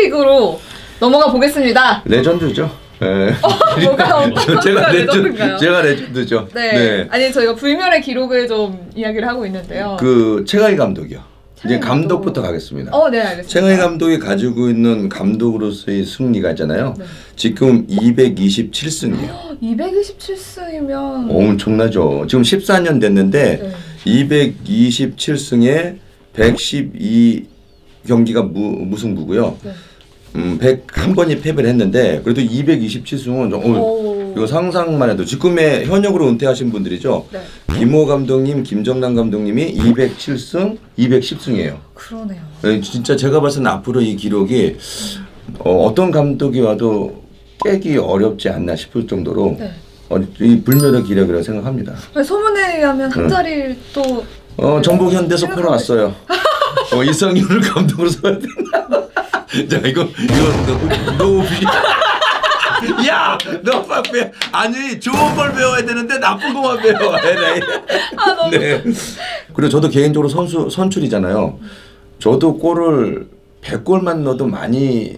K리그로 넘어가 보겠습니다. 레전드죠. 예. 뭐가 어떤 제가 레전드? 제가 레전드죠. 네. 아니 저희가 불멸의 기록을 좀 이야기를 하고 있는데요. 그 최강희 감독이요. 이제 감독부터 감독. 가겠습니다. 어, 네, 알겠습니다. 최강희 감독이 가지고 있는 감독으로서의 승리가 있잖아요. 네. 지금 227승이에요. 227승이면 엄청나죠. 지금 14년 됐는데 네. 227승에 112 경기가 무, 무승부고요. 네. 음, 101번이 패배를 했는데 그래도 227승은 어, 오. 이거 상상만 해도 지금의 현역으로 은퇴하신 분들이죠. 네. 김호 감독님, 김정남 감독님이 207승, 210승이에요. 그러네요. 진짜 제가 봤을 때는 앞으로 이 기록이 어, 어떤 감독이 와도 깨기 어렵지 않나 싶을 정도로 네. 어, 이 불멸의 기록이라고 생각합니다. 아니, 소문에 의하면 한 응. 자리를 또 어, 전북 생각하고 코너 왔어요. 어, 이상윤을 감독으로 써야 된다. 자, 이거, 이거, 너, 너, 비- 야, 너 빨리 아니 좋은 걸 배워야 되는데 나쁜 것만 배워야 돼. 아, 너무 네. 그리고 저도 개인적으로 선수 선출이잖아요. 저도 골을 100골만 넣어도 많이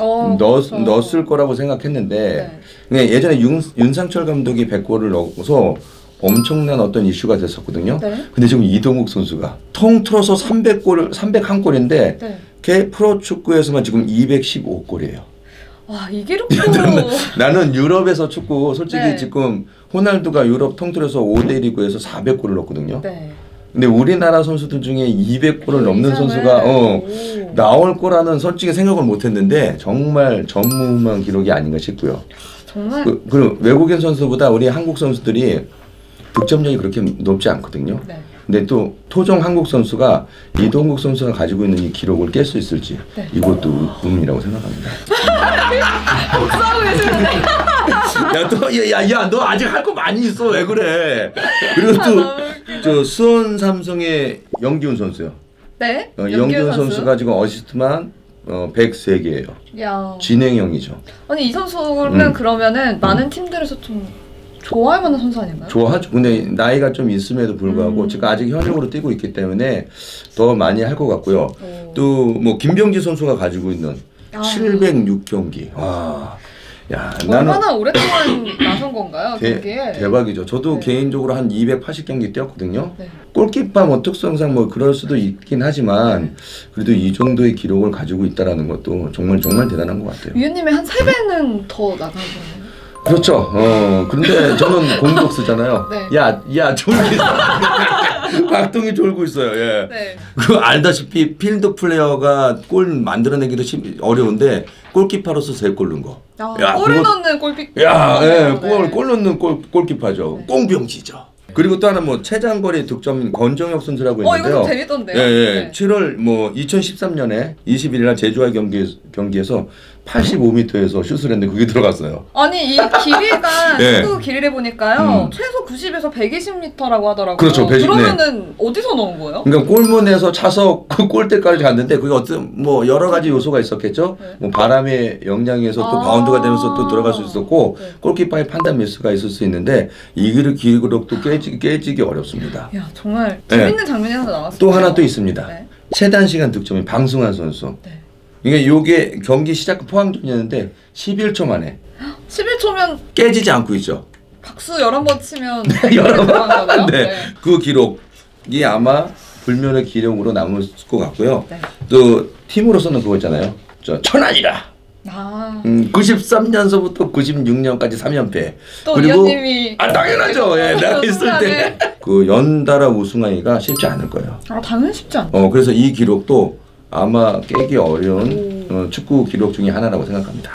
어, 넣, 그렇죠. 넣었을 거라고 생각했는데 네. 예전에 윤, 윤상철 감독이 100골을 넣어서 엄청난 어떤 이슈가 됐었거든요. 네. 근데 지금 이동욱 선수가 통틀어서 300골 301골인데 네. 걔 프로 축구에서만 지금 215골이에요. 와, 이 기록도 나는 유럽에서 축구 솔직히 네. 지금 호날두가 유럽 통틀어서 5대 1리그에서 400골을 넣었거든요. 네. 근데 우리나라 선수들 중에 200골을 넘는 이상을- 선수가 어, 오. 나올 거라는 솔직히 생각을 못 했는데 정말 전무후무한 기록이 아닌가 싶고요. 정말 그, 그리고 외국인 선수보다 우리 한국 선수들이 득점력이 그렇게 높지 않거든요. 네. 근데 또 토종 한국 선수가 이동국 선수가 가지고 있는 이 기록을 깰 수 있을지 네. 이것도 의문이라고 생각합니다. 복수하고 계시는데. 야, 또, 야, 야, 너 아직 할 거 많이 있어. 왜 그래? 그리고 아, 또, 너무 저 수원 삼성의 영기훈 선수요. 네. 어, 영기훈 선수. 선수 가 지금 어시스트만 어, 103개예요. 야. 진행형이죠. 아니 이 선수면 음. 그러면은 많은 팀들에서 좀 좋아할 만한 선수 아닌가요? 좋아하죠. 근데 나이가 좀 있음에도 불구하고 음. 지금 아직 현역으로 뛰고 있기 때문에 더 많이 할 것 같고요. 오. 또뭐 김병지 선수가 가지고 있는 아. 706경기. 와. 야, 나는 얼마나 오랫동안 나선 건가요? 대? 대박이죠. 저도 네. 개인적으로 한 280경기 뛰었거든요. 네. 골키퍼 뭐 특성상 뭐 그럴 수도 있긴 하지만 그래도 이 정도의 기록을 가지고 있다라는 것도 정말 정말 대단한 것 같아요. 위원님의 한 3배는 더 나가거든요. 그렇죠. 어, 그런데 저는 공격 쓰잖아요. 네. 야, 야, 졸고 있어. 박동이 졸고 있어요. 예. 네. 그 알다시피 필드 플레이어가 골 만들어내기도 쉽, 어려운데 골키퍼로서 세골 넣은 거. 아, 야, 골을 그거- 넣는 골킥. 야, 예, 네. 골, 골 넣는 골, 골키퍼죠. 네. 꽁병지죠. 그리고 또 하나 뭐 최장거리 득점 권정혁 선수라고 어 있는데요. 이거 좀 재밌던데요. 예, 예. 네. 7월 뭐 2013년에 21일 날 제주와 경기 경기에서 85m에서 슛을 했는데 그게 들어갔어요. 아니 이 길이가 예. 축구 길이를 보니까요 음. 최소 90에서 120m라고 하더라고요. 그렇죠, 120, 그러면은 어디서 넣은 거예요? 그러니까 골문에서 차서 그 골대까지 갔는데 그게 어떤 뭐 여러 가지 요소가 있었겠죠. 네. 뭐 바람의 영향에서 또 아. 바운드가 되면서 또 들어갈 수 있었고 네. 골키퍼의 판단 미스가 있을 수 있는데 이 기록 기록도 깨지, 깨지기 어렵습니다. 야 정말 네. 재밌는 장면이 하나 나왔어요. 또 하나 또 있습니다. 네. 최단 시간 득점이 방승환 선수. 네. 이게 요게 경기 시작 포항전이었는데 11초 만에 11초면 깨지지 않고 있죠. 박수 11번 치면 여러 번. 들어간 거네요? 네. 그 기록이 아마 불멸의 기록으로 남을 것 같고요. 네. 또 팀으로서는 그거 있잖아요. 저 천안이라. 아, 음, 93년서부터 96년까지 3연패. 또 그리고 위원님이 아 당연하죠. 예, 내가 있을 때. 그 연달아 우승하기가 쉽지 않을 거예요. 아 당연히 쉽지 않죠. 어 그래서 이 기록도 아마 깨기 어려운 오. 어, 축구 기록 중에 하나라고 생각합니다.